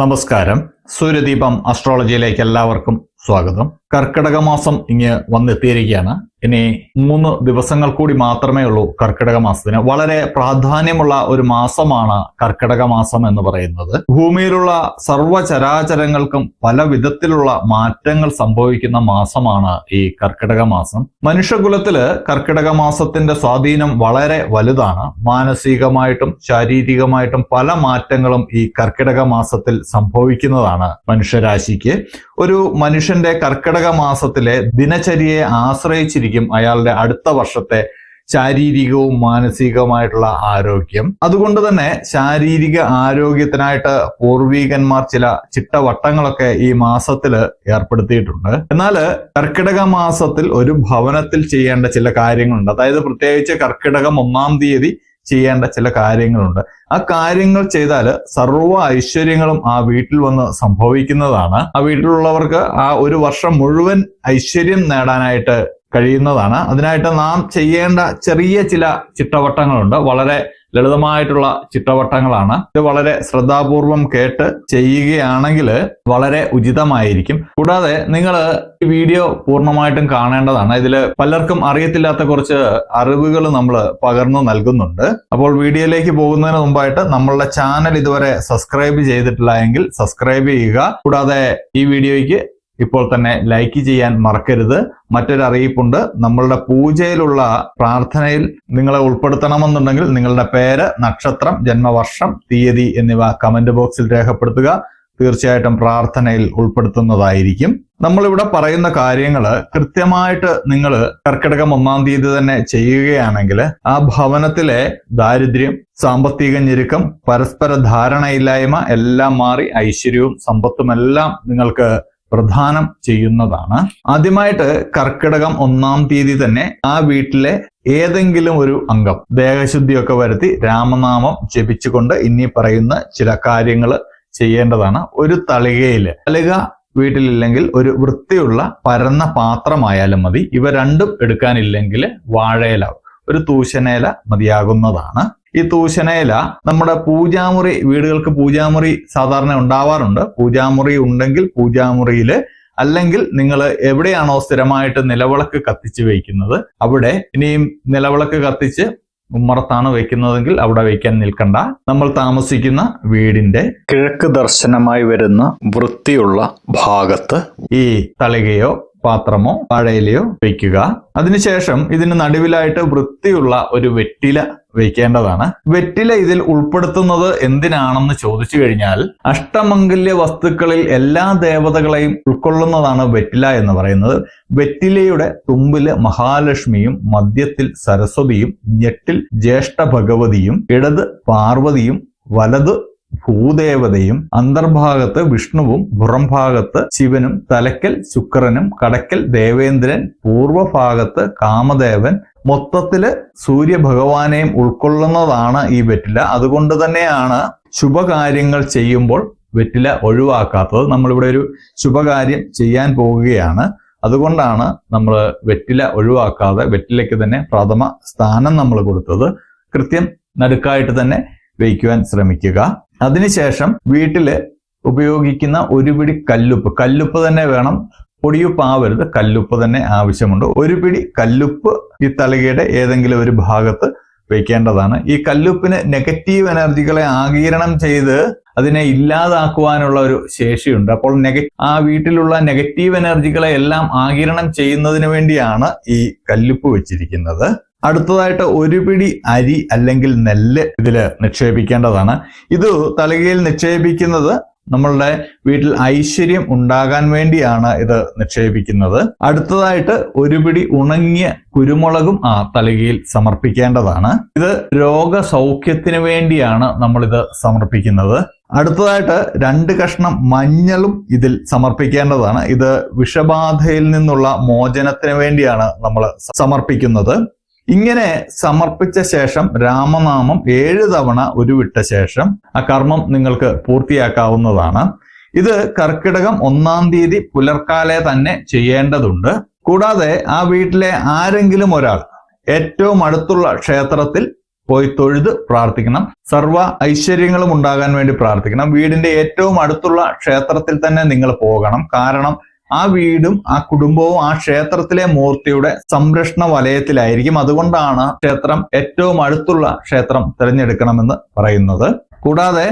നമസ്കാരം. സൂര്യദീപം അസ്ട്രോളജിയിലേക്ക് എല്ലാവർക്കും സ്വാഗതം. കർക്കിടക മാസം ഇങ്ങ് വന്നെത്തിയിരിക്കുകയാണ്. ഇനി മൂന്ന് ദിവസങ്ങൾ കൂടി മാത്രമേ ഉള്ളൂ കർക്കിടക മാസത്തിന് വളരെ പ്രാധാന്യമുള്ള ഒരു മാസമാണ് കർക്കിടക മാസം എന്ന് പറയുന്നത്. ഭൂമിയിലുള്ള സർവചരാചരങ്ങൾക്കും പല വിധത്തിലുള്ള മാറ്റങ്ങൾ സംഭവിക്കുന്ന മാസമാണ് ഈ കർക്കിടക മാസം മനുഷ്യകുലത്തിൽ കർക്കിടക മാസത്തിന്റെ സ്വാധീനം വളരെ വലുതാണ്. മാനസികമായിട്ടും ശാരീരികമായിട്ടും പല മാറ്റങ്ങളും ഈ കർക്കിടക മാസത്തിൽ സംഭവിക്കുന്നതാണ് മനുഷ്യരാശിക്ക്. ഒരു മനുഷ്യന്റെ കർക്കിടക മാസത്തിലെ ദിനചര്യയെ ആശ്രയിച്ചിരിക്കും അയാളുടെ അടുത്ത വർഷത്തെ ശാരീരികവും മാനസികവുമായിട്ടുള്ള ആരോഗ്യം. അതുകൊണ്ട് തന്നെ ശാരീരിക ആരോഗ്യത്തിനായിട്ട് പൂർവീകന്മാർ ചില ചിട്ടവട്ടങ്ങളൊക്കെ ഈ മാസത്തിൽ ഏർപ്പെടുത്തിയിട്ടുണ്ട്. എന്നാൽ കർക്കിടക മാസത്തിൽ ഒരു ഭവനത്തിൽ ചെയ്യേണ്ട ചില കാര്യങ്ങളുണ്ട്. അതായത് പ്രത്യേകിച്ച് കർക്കിടകം ഒന്നാം തീയതി ചെയ്യേണ്ട ചില കാര്യങ്ങളുണ്ട്. ആ കാര്യങ്ങൾ ചെയ്താൽ സർവ ഐശ്വര്യങ്ങളും ആ വീട്ടിൽ വന്ന് സംഭവിക്കുന്നതാണ്. ആ വീട്ടിലുള്ളവർക്ക് ആ ഒരു വർഷം മുഴുവൻ ഐശ്വര്യം നേടാനായിട്ട് കഴിയുന്നതാണ്. അതിനായിട്ട് നാം ചെയ്യേണ്ട ചെറിയ ചില ചിട്ടവട്ടങ്ങളുണ്ട്. വളരെ ലളിതമായിട്ടുള്ള ചിട്ടവട്ടങ്ങളാണ്. ഇത് വളരെ ശ്രദ്ധാപൂർവം കേട്ട് ചെയ്യുകയാണെങ്കിൽ വളരെ ഉചിതമായിരിക്കും. കൂടാതെ നിങ്ങൾ ഈ വീഡിയോ പൂർണമായിട്ടും കാണേണ്ടതാണ്. ഇതിൽ പലർക്കും അറിയത്തില്ലാത്ത കുറച്ച് അറിവുകൾ നമ്മൾ പകർന്നു നൽകുന്നുണ്ട്. അപ്പോൾ വീഡിയോയിലേക്ക് പോകുന്നതിന് മുമ്പായിട്ട് നമ്മളുടെ ചാനൽ ഇതുവരെ സബ്സ്ക്രൈബ് ചെയ്തിട്ടില്ല എങ്കിൽ സബ്സ്ക്രൈബ് ചെയ്യുക. കൂടാതെ ഈ വീഡിയോയ്ക്ക് ഇപ്പോൾ തന്നെ ലൈക്ക് ചെയ്യാൻ മറക്കരുത്. മറ്റൊരു അറിയിപ്പുണ്ട്. നമ്മളുടെ പൂജയിലുള്ള പ്രാർത്ഥനയിൽ നിങ്ങളെ ഉൾപ്പെടുത്തണമെന്നുണ്ടെങ്കിൽ നിങ്ങളുടെ പേര് നക്ഷത്രം ജന്മവർഷം തീയതി എന്നിവ കമന്റ് ബോക്സിൽ രേഖപ്പെടുത്തുക. തീർച്ചയായിട്ടും പ്രാർത്ഥനയിൽ ഉൾപ്പെടുത്തുന്നതായിരിക്കും. നമ്മളിവിടെ പറയുന്ന കാര്യങ്ങൾ കൃത്യമായിട്ട് നിങ്ങൾ കർക്കിടകം ഒന്നാം തീയതി തന്നെ ചെയ്യുകയാണെങ്കിൽ ആ ഭവനത്തിലെ ദാരിദ്ര്യം സാമ്പത്തിക ഞെരുക്കം പരസ്പര ധാരണയില്ലായ്മ എല്ലാം മാറി ഐശ്വര്യവും സമ്പത്തും എല്ലാം നിങ്ങൾക്ക് പ്രധാനം ചെയ്യുന്നതാണ്. ആദ്യമായിട്ട് കർക്കിടകം ഒന്നാം തീയതി തന്നെ ആ വീട്ടിലെ ഏതെങ്കിലും ഒരു അംഗം ദേഹശുദ്ധിയൊക്കെ വരുത്തി രാമനാമം ജപിച്ചുകൊണ്ട് ഇനി പറയുന്ന ചില കാര്യങ്ങൾ ചെയ്യേണ്ടതാണ്. ഒരു തളികയിൽ തളിക വീട്ടിലില്ലെങ്കിൽ ഒരു വൃത്തിയുള്ള പരന്ന പാത്രമായാലും മതി. ഇവ രണ്ടും എടുക്കാനില്ലെങ്കിൽ വാഴയില ഒരു തൂശനയില മതിയാകുന്നതാണ്. ഈ തൂശനയില നമ്മുടെ പൂജാമുറി വീടുകൾക്ക് പൂജാമുറി സാധാരണ ഉണ്ടാവാറുണ്ട്. പൂജാമുറി ഉണ്ടെങ്കിൽ പൂജാമുറിയിൽ അല്ലെങ്കിൽ നിങ്ങൾ എവിടെയാണോ സ്ഥിരമായിട്ട് നിലവിളക്ക് കത്തിച്ച് വയ്ക്കുന്നത് അവിടെ ഇനിയും നിലവിളക്ക് കത്തിച്ച് ഉമ്മറത്താണ് വെക്കുന്നതെങ്കിൽ അവിടെ വയ്ക്കാൻ നിൽക്കണ്ട. നമ്മൾ താമസിക്കുന്ന വീടിന്റെ കിഴക്ക് ദർശനമായി വരുന്ന വൃത്തിയുള്ള ഭാഗത്ത് ഈ തളികയോ പാത്രമോ വാഴയിലയോ വെക്കുക അതിനുശേഷം ഇതിന് നടുവിലായിട്ട് വൃത്തിയുള്ള ഒരു വെറ്റില വയ്ക്കേണ്ടതാണ്. വെറ്റില ഇതിൽ ഉൾപ്പെടുത്തുന്നത് എന്തിനാണെന്ന് ചോദിച്ചു കഴിഞ്ഞാൽ അഷ്ടമംഗല്യ വസ്തുക്കളിൽ എല്ലാ ദേവതകളെയും ഉൾക്കൊള്ളുന്നതാണ് വെറ്റില എന്ന് പറയുന്നത്. വെറ്റിലയുടെ തുമ്പിൽ മഹാലക്ഷ്മിയും മധ്യത്തിൽ സരസ്വതിയും ഞെട്ടിൽ ജ്യേഷ്ഠ ഭഗവതിയും ഇടത് പാർവതിയും വലത് ഭൂദേവതയും അന്തർഭാഗത്ത് വിഷ്ണുവും പുറംഭാഗത്ത് ശിവനും തലക്കൽ ശുക്രനും കടക്കൽ ദേവേന്ദ്രൻ പൂർവഭാഗത്ത് കാമദേവൻ. മൊത്തത്തിൽ സൂര്യഭഗവാനെയും ഉൾക്കൊള്ളുന്നതാണ് ഈ വെറ്റില. അതുകൊണ്ട് തന്നെയാണ് ശുഭകാര്യങ്ങൾ ചെയ്യുമ്പോൾ വെറ്റില ഒഴിവാക്കാത്തത്. നമ്മളിവിടെ ഒരു ശുഭകാര്യം ചെയ്യാൻ പോവുകയാണ്. അതുകൊണ്ടാണ് നമ്മൾ വെറ്റില ഒഴിവാക്കാതെ വെറ്റിലയ്ക്ക് തന്നെ പ്രഥമ സ്ഥാനം നമ്മൾ കൊടുത്തത്. കൃത്യം നടുക്കായിട്ട് തന്നെ വയ്ക്കുവാൻ ശ്രമിക്കുക. അതിനുശേഷം വീട്ടിൽ ഉപയോഗിക്കുന്ന ഒരു പിടി കല്ലുപ്പ്. കല്ലുപ്പ് തന്നെ വേണം. പൊടിയുപ്പ് ആവരുത്. കല്ലുപ്പ് തന്നെ ആവശ്യമുണ്ട്. ഒരു പിടി കല്ലുപ്പ് ഈ തളികയുടെ ഏതെങ്കിലും ഒരു ഭാഗത്ത് വെക്കേണ്ടതാണ്. ഈ കല്ലുപ്പിന് നെഗറ്റീവ് എനർജികളെ ആഗീരണം ചെയ്ത് അതിനെ ഇല്ലാതാക്കുവാനുള്ള ഒരു ശേഷിയുണ്ട്. അപ്പോൾ ആ വീട്ടിലുള്ള നെഗറ്റീവ് എനർജികളെ എല്ലാം ആകിരണം ചെയ്യുന്നതിന് വേണ്ടിയാണ് ഈ കല്ലുപ്പ് വെച്ചിരിക്കുന്നത്. അടുത്തതായിട്ട് ഒരു പിടി അരി അല്ലെങ്കിൽ നെല്ല് ഇതിൽ നിക്ഷേപിക്കേണ്ടതാണ്. ഇത് തലകയിൽ നിക്ഷേപിക്കുന്നത് നമ്മളുടെ വീട്ടിൽ ഐശ്വര്യം ഉണ്ടാകാൻ വേണ്ടിയാണ് ഇത് നിക്ഷേപിക്കുന്നത്. അടുത്തതായിട്ട് ഒരു പിടി ഉണങ്ങിയ കുരുമുളകും ആ തലകയിൽ സമർപ്പിക്കേണ്ടതാണ്. ഇത് രോഗസൗഖ്യത്തിന് വേണ്ടിയാണ് നമ്മൾ ഇത് സമർപ്പിക്കുന്നത്. അടുത്തതായിട്ട് രണ്ട് കഷ്ണം മഞ്ഞളും ഇതിൽ സമർപ്പിക്കേണ്ടതാണ്. ഇത് വിഷബാധയിൽ നിന്നുള്ള മോചനത്തിന് വേണ്ടിയാണ് നമ്മൾ സമർപ്പിക്കുന്നത്. ഇങ്ങനെ സമർപ്പിച്ച ശേഷം രാമനാമം ഏഴ് തവണ ഉരുവിട്ട ശേഷം ആ കർമ്മം നിങ്ങൾക്ക് പൂർത്തിയാക്കാവുന്നതാണ്. ഇത് കർക്കിടകം ഒന്നാം തീയതി പുലർക്കാലെ തന്നെ ചെയ്യേണ്ടതുണ്ട്. കൂടാതെ ആ വീട്ടിലെ ആരെങ്കിലും ഒരാൾ ഏറ്റവും അടുത്തുള്ള ക്ഷേത്രത്തിൽ പോയി തൊഴുത് പ്രാർത്ഥിക്കണം. സർവ ഐശ്വര്യങ്ങളും ഉണ്ടാകാൻ വേണ്ടി പ്രാർത്ഥിക്കണം. വീടിന്റെ ഏറ്റവും അടുത്തുള്ള ക്ഷേത്രത്തിൽ തന്നെ നിങ്ങൾ പോകണം. കാരണം ആ വീടും ആ കുടുംബവും ആ ക്ഷേത്രത്തിലെ മൂർത്തിയുടെ സംരക്ഷണ വലയത്തിലായിരിക്കും. അതുകൊണ്ടാണ് ക്ഷേത്രം ഏറ്റവും അടുത്തുള്ള ക്ഷേത്രം തിരഞ്ഞെടുക്കണമെന്ന് പറയുന്നത്. കൂടാതെ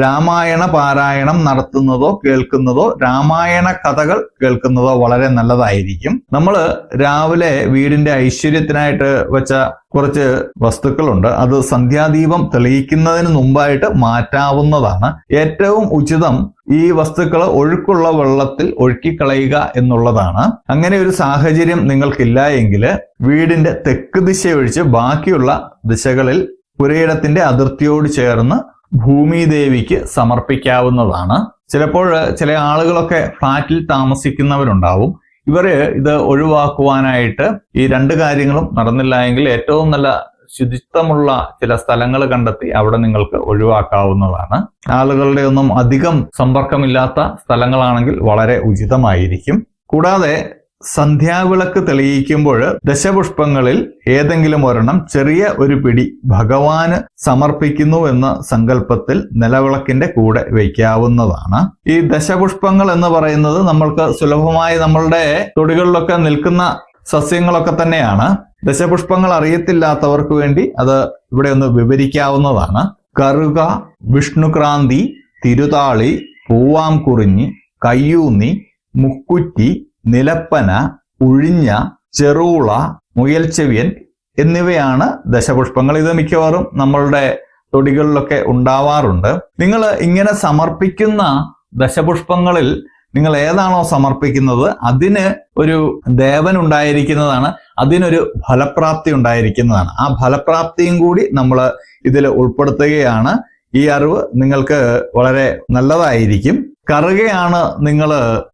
രാമായണ പാരായണം നടത്തുന്നതോ കേൾക്കുന്നതോ രാമായണ കഥകൾ കേൾക്കുന്നതോ വളരെ നല്ലതായിരിക്കും. നമ്മൾ രാവിലെ വീടിന്റെ ഐശ്വര്യത്തിനായിട്ട് വെച്ച കുറച്ച് വസ്തുക്കളുണ്ട്. അത് സന്ധ്യാദീപം തെളിയിക്കുന്നതിന് മുമ്പായിട്ട് മാറ്റാവുന്നതാണ്. ഏറ്റവും ഉചിതം ഈ വസ്തുക്കൾ ഒഴുക്കുള്ള വെള്ളത്തിൽ ഒഴുക്കിക്കളയുക എന്നുള്ളതാണ്. അങ്ങനെ ഒരു സാഹചര്യം നിങ്ങൾക്കില്ല എങ്കിൽ വീടിന്റെ തെക്ക് ദിശ ഒഴിച്ച് ബാക്കിയുള്ള ദിശകളിൽ പുരയിടത്തിന്റെ അതിർത്തിയോട് ചേർന്ന് ഭൂമിദേവിക്ക് സമർപ്പിക്കാവുന്നതാണ്. ചിലപ്പോൾ ചില ആളുകളൊക്കെ ഫ്ലാറ്റിൽ താമസിക്കുന്നവരുണ്ടാവും. ഇവർ ഇത് ഒഴിവാക്കുവാനായിട്ട് ഈ രണ്ട് കാര്യങ്ങളും നടന്നില്ല എങ്കിൽ ഏറ്റവും നല്ല ശുചിത്വമുള്ള ചില സ്ഥലങ്ങൾ കണ്ടെത്തി അവിടെ നിങ്ങൾക്ക് ഒഴിവാക്കാവുന്നതാണ്. ആളുകളുടെ ഒന്നും അധികം സമ്പർക്കമില്ലാത്ത സ്ഥലങ്ങളാണെങ്കിൽ വളരെ ഉചിതമായിരിക്കും. കൂടാതെ സന്ധ്യാവിളക്ക് തെളിയിക്കുമ്പോൾ ദശപുഷ്പങ്ങളിൽ ഏതെങ്കിലും ഒരെണ്ണം ചെറിയ ഒരു പിടി ഭഗവാന് സമർപ്പിക്കുന്നു എന്ന സങ്കല്പത്തിൽ നിലവിളക്കിന്റെ കൂടെ വയ്ക്കാവുന്നതാണ്. ഈ ദശപുഷ്പങ്ങൾ എന്ന് പറയുന്നത് നമ്മൾക്ക് സുലഭമായി നമ്മളുടെ തൊടികളിലൊക്കെ നിൽക്കുന്ന സസ്യങ്ങളൊക്കെ തന്നെയാണ്. ദശപുഷ്പങ്ങൾ അറിയത്തില്ലാത്തവർക്ക് വേണ്ടി അത് ഇവിടെ ഒന്ന് വിവരിക്കാവുന്നതാണ്. കറുക വിഷ്ണുക്രാന്തി തിരുതാളി പൂവാംകുറിഞ്ഞി കയ്യൂന്നി മുക്കുറ്റി നിലപ്പന ഉഴിഞ്ഞ ചെറൂള മുയൽച്ചെവിയൻ എന്നിവയാണ് ദശപുഷ്പങ്ങൾ. ഇത് മിക്കവാറും നമ്മളുടെ തൊടികളിലൊക്കെ ഉണ്ടാവാറുണ്ട്. നിങ്ങൾ ഇങ്ങനെ സമർപ്പിക്കുന്ന ദശപുഷ്പങ്ങളിൽ നിങ്ങൾ ഏതാണോ സമർപ്പിക്കുന്നത്? അതിന് ഒരു ദേവൻ ഉണ്ടായിരിക്കുന്നതാണ്. അതിനൊരു ഫലപ്രാപ്തി ഉണ്ടായിരിക്കുന്നതാണ്. ആ ഫലപ്രാപ്തിയും കൂടി നമ്മൾ ഇതിൽ ഉൾപ്പെടുത്തുകയാണ്. ഈ അറിവ് നിങ്ങൾക്ക് വളരെ നല്ലതായിരിക്കും. കറുകയാണ് നിങ്ങൾ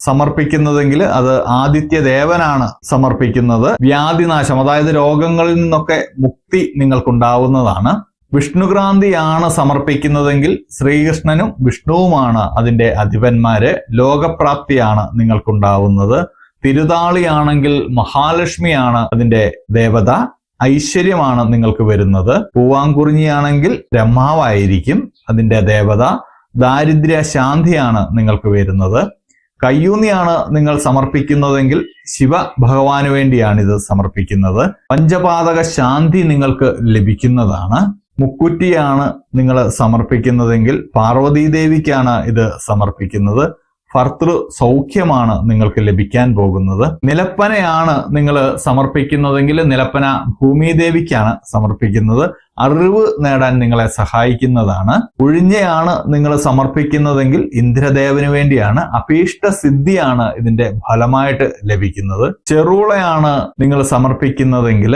സമർപ്പിക്കുന്നതെങ്കിൽ അത് ആദിത്യ ദേവനാണ് സമർപ്പിക്കുന്നത്. വ്യാധിനാശം അതായത് രോഗങ്ങളിൽ നിന്നൊക്കെ മുക്തി നിങ്ങൾക്കുണ്ടാവുന്നതാണ്. വിഷ്ണുക്രാന്തിയാണ് സമർപ്പിക്കുന്നതെങ്കിൽ ശ്രീകൃഷ്ണനും വിഷ്ണുവുമാണ് അതിന്റെ അധിപന്മാര്. ലോകപ്രാപ്തിയാണ് നിങ്ങൾക്കുണ്ടാവുന്നത്. തിരുതാളിയാണെങ്കിൽ മഹാലക്ഷ്മിയാണ് അതിന്റെ ദേവത. ഐശ്വര്യമാണ് നിങ്ങൾക്ക് വരുന്നത്. പൂവാങ്കുറിഞ്ഞിയാണെങ്കിൽ ബ്രഹ്മാവായിരിക്കും അതിന്റെ ദേവത. ദാരിദ്ര്യ ശാന്തിയാണ് നിങ്ങൾക്ക് വരുന്നത്. കയ്യൂന്നിയാണ് നിങ്ങൾ സമർപ്പിക്കുന്നതെങ്കിൽ ശിവ ഭഗവാന് വേണ്ടിയാണ് ഇത് സമർപ്പിക്കുന്നത്. പഞ്ചപാതക ശാന്തി നിങ്ങൾക്ക് ലഭിക്കുന്നതാണ്. മുക്കുറ്റിയാണ് നിങ്ങൾ സമർപ്പിക്കുന്നതെങ്കിൽ പാർവതീ ദേവിക്കാണ് ഇത് സമർപ്പിക്കുന്നത്. ഭർത്തൃ സൗഖ്യമാണ് നിങ്ങൾക്ക് ലഭിക്കാൻ പോകുന്നത്. നിലപ്പനയാണ് നിങ്ങൾ സമർപ്പിക്കുന്നതെങ്കിൽ നിലപ്പന ഭൂമിദേവിക്കാണ് സമർപ്പിക്കുന്നത്. അറിവ് നേടാൻ നിങ്ങളെ സഹായിക്കുന്നതാണ്. ഒഴിഞ്ഞയാണ് നിങ്ങൾ സമർപ്പിക്കുന്നതെങ്കിൽ ഇന്ദ്രദേവന് വേണ്ടിയാണ് അഭീഷ്ട സിദ്ധിയാണ് ഇതിന്റെ ഫലമായിട്ട് ലഭിക്കുന്നത്. ചെറുളയാണ് നിങ്ങൾ സമർപ്പിക്കുന്നതെങ്കിൽ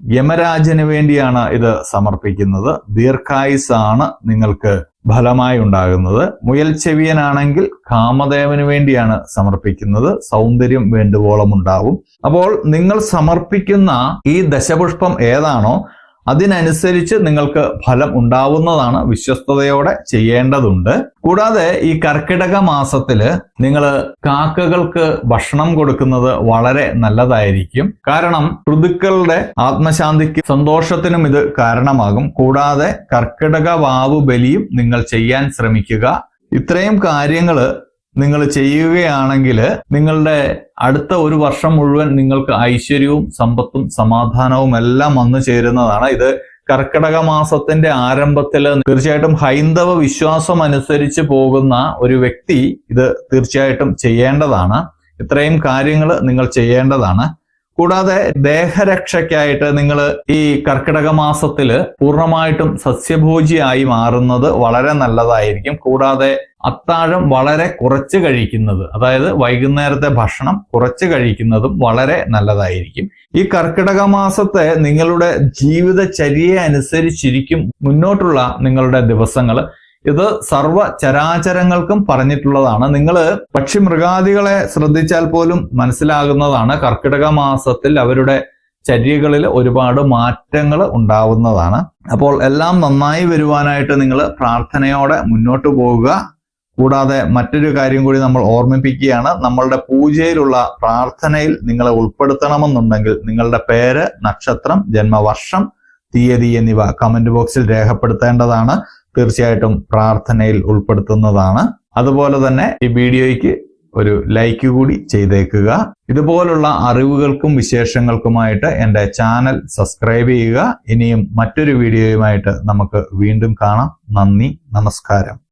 യമരാജന് വേണ്ടിയാണ് ഇത് സമർപ്പിക്കുന്നത്. ദീർഘായുസാണ് നിങ്ങൾക്ക് ഫലമായി ഉണ്ടാകുന്നത്. മുയൽ ചെവിയനാണെങ്കിൽ കാമദേവന് വേണ്ടിയാണ് സമർപ്പിക്കുന്നത്. സൗന്ദര്യം വേണ്ടുവോളം ഉണ്ടാവും. അപ്പോൾ നിങ്ങൾ സമർപ്പിക്കുന്ന ഈ ദശപുഷ്പം ഏതാണോ അതിനനുസരിച്ച് നിങ്ങൾക്ക് ഫലം ഉണ്ടാവുന്നതാണ് വിശ്വസ്തയോടെ ചെയ്യേണ്ടതുണ്ട്. കൂടാതെ ഈ കർക്കിടക മാസത്തിൽ നിങ്ങൾ കാക്കകൾക്ക് ഭക്ഷണം കൊടുക്കുന്നത് വളരെ നല്ലതായിരിക്കും. കാരണം ഋതുക്കളുടെ ആത്മശാന്തിക്ക് സന്തോഷത്തിനും ഇത് കാരണമാകും. കൂടാതെ കർക്കിടക വാവ് ബലിയും നിങ്ങൾ ചെയ്യാൻ ശ്രമിക്കുക. ഇത്രയും കാര്യങ്ങൾ നിങ്ങൾ ചെയ്യുകയാണെങ്കിൽ നിങ്ങളുടെ അടുത്ത ഒരു വർഷം മുഴുവൻ നിങ്ങൾക്ക് ഐശ്വര്യവും സമ്പത്തും സമാധാനവും എല്ലാം വന്നു ചേരുന്നതാണ്. ഇത് കർക്കിടക മാസത്തിന്റെ ആരംഭത്തിൽ തീർച്ചയായിട്ടും ഹൈന്ദവ വിശ്വാസം അനുസരിച്ച് പോകുന്ന ഒരു വ്യക്തി ഇത് തീർച്ചയായിട്ടും ചെയ്യേണ്ടതാണ്. ഇത്രയും കാര്യങ്ങൾ നിങ്ങൾ ചെയ്യേണ്ടതാണ്. കൂടാതെ ദേഹരക്ഷയ്ക്കായിട്ട് നിങ്ങൾ ഈ കർക്കിടക മാസത്തിൽ പൂർണമായിട്ടും സസ്യഭോജിയായി മാറുന്നത് വളരെ നല്ലതായിരിക്കും. കൂടാതെ അത്താഴം വളരെ കുറച്ച് കഴിക്കുന്നത് അതായത് വൈകുന്നേരത്തെ ഭക്ഷണം കുറച്ച് കഴിക്കുന്നതും വളരെ നല്ലതായിരിക്കും. ഈ കർക്കിടക മാസത്തെ നിങ്ങളുടെ ജീവിതചര്യയെ അനുസരിച്ചിരിക്കും മുന്നോട്ടുള്ള നിങ്ങളുടെ ദിവസങ്ങൾ ഇത് സർവ ചരാചരങ്ങൾക്കും പറഞ്ഞിട്ടുള്ളതാണ്. നിങ്ങൾ പക്ഷി മൃഗാദികളെ ശ്രദ്ധിച്ചാൽ പോലും മനസ്സിലാകുന്നതാണ് കർക്കിടക മാസത്തിൽ അവരുടെ ചര്യകളിൽ ഒരുപാട് മാറ്റങ്ങൾ ഉണ്ടാവുന്നതാണ്. അപ്പോൾ എല്ലാം നന്നായി വരുവാനായിട്ട് നിങ്ങൾ പ്രാർത്ഥനയോടെ മുന്നോട്ട് പോവുക. കൂടാതെ മറ്റൊരു കാര്യം കൂടി നമ്മൾ ഓർമ്മിപ്പിക്കുകയാണ്. നമ്മളുടെ പൂജയിലുള്ള പ്രാർത്ഥനയിൽ നിങ്ങളെ ഉൾപ്പെടുത്തണമെന്നുണ്ടെങ്കിൽ നിങ്ങളുടെ പേര് നക്ഷത്രം ജന്മവർഷം തീയതി എന്നിവ കമന്റ് ബോക്സിൽ രേഖപ്പെടുത്തേണ്ടതാണ്. തീർച്ചയായിട്ടും പ്രാർത്ഥനയിൽ ഉൾപ്പെടുത്തുന്നതാണ്. അതുപോലെ തന്നെ ഈ വീഡിയോയ്ക്ക് ഒരു ലൈക്ക് കൂടി ചെയ്തേക്കുക. ഇതുപോലുള്ള അറിവുകൾക്കും വിശേഷങ്ങൾക്കുമായിട്ട് എന്റെ ചാനൽ സബ്സ്ക്രൈബ് ചെയ്യുക. ഇനിയും മറ്റൊരു വീഡിയോയുമായിട്ട് നമുക്ക് വീണ്ടും കാണാം. നന്ദി നമസ്കാരം.